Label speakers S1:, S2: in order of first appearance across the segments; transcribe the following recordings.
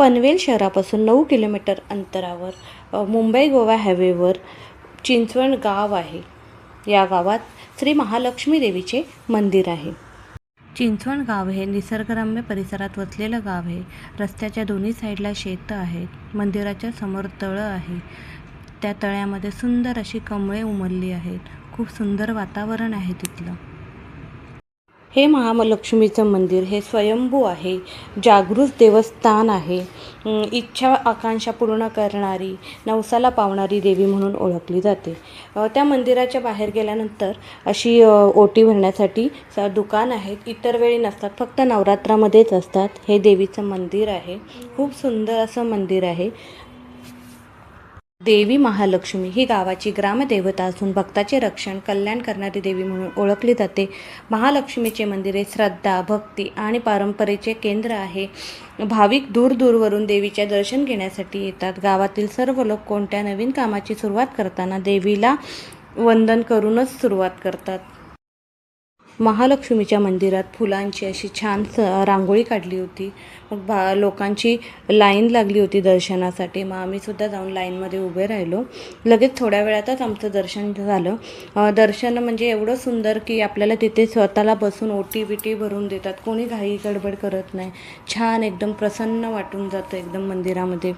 S1: पनवेल शहरापासून नऊ किलोमीटर अंतरावर मुंबई गोवा हायवेवर चिंचवण गाव आहे. या गावात श्री महालक्ष्मी देवीचे मंदिर आहे. चिंचवण गाव हे निसर्गरम्य परिसरात वसलेलं गाव आहे. रस्त्याच्या दोन्ही साईडला शेतं आहेत मंदिराच्या समोर तळं आहे. त्या तळ्यामध्ये सुंदर अशी कमळे उमलली आहेत. खूप सुंदर वातावरण आहे तिथलं. हे महालक्ष्मीचं मंदिर हे स्वयंभू आहे जागृत देवस्थान आहे. इच्छा आकांक्षा पूर्ण करणारी नवसाला पावणारी देवी म्हणून ओळखली जाते. त्या मंदिराच्या बाहेर गेल्यानंतर अशी ओटी भरण्यासाठी स दुकान आहेत. इतर वेळी नसतात फक्त नवरात्रामध्येच असतात. हे देवीचं मंदिर आहे. खूप सुंदर असं मंदिर आहे. देवी महालक्ष्मी ही गावाची ग्रामदेवता असून भक्ताचे रक्षण कल्याण करणारी देवी म्हणून ओळखली जाते. महालक्ष्मीचे मंदिर हे श्रद्धा भक्ती आणि परंपरेचे केंद्र आहे. भाविक दूरदूरवरून देवीचे दर्शन घेण्यासाठी येतात. गावातील सर्व लोक कोणत्या नवीन कामाची सुरुवात करताना देवीला वंदन करूनच सुरुवात करतात. महालक्ष्मीच्या मंदिरात फुलांची अशी छान स रांगोळी काढली होती. मग भा लोकांची लाईन लागली होती दर्शनासाठी. मग आम्हीसुद्धा जाऊन लाईनमध्ये उभे राहिलो. लगेच थोड्या वेळातच आमचं दर्शन झालं. दर्शन म्हणजे एवढं सुंदर की आपल्याला तिथे स्वतःला बसून ओटी बिटी भरून देतात. कोणी घाई गडबड करत नाही. छान एकदम प्रसन्न वाटून जातं एकदम मंदिरामध्ये.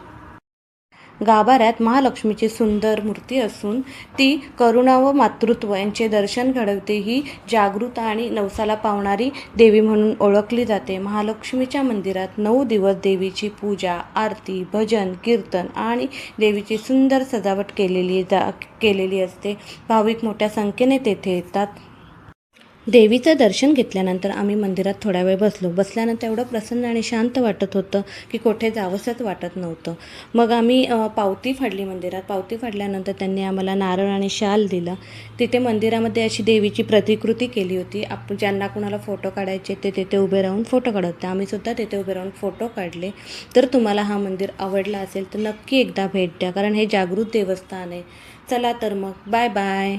S1: गाभाऱ्यात महालक्ष्मीची सुंदर मूर्ती असून ती करुणा व मातृत्व यांचे दर्शन घडवते. ही जागृत आणि नवसाला पावणारी देवी म्हणून ओळखली जाते. महालक्ष्मीच्या मंदिरात नऊ दिवस देवीची पूजा आरती भजन कीर्तन आणि देवीची सुंदर सजावट केलेली जा केलेली असते. भाविक मोठ्या संख्येने तेथे येतात. देवीचं दर्शन घेतल्यानंतर आम्ही मंदिरात थोडा वेळ बसलो. बसल्यानंतर एवढं प्रसन्न आणि शांत वाटत होतं की कुठे जावंसंच वाटत नव्हतं. मग आम्ही पावती फाडली मंदिरात. पावती फाडल्यानंतर त्यांनी आम्हाला नारळ आणि शाल दिला. तिथे मंदिरामध्ये अशी देवीची प्रतिकृती केली होती. आपण ज्यांना कुणाला फोटो काढायचे ते तिथे उभे राहून फोटो काढत होते. आम्हीसुद्धा तिथे उभे राहून फोटो काढले. तर तुम्हाला हा मंदिर आवडला असेल तर नक्की एकदा भेट द्या. कारण हे जागृत देवस्थान आहे. चला तर मग. Bye bye.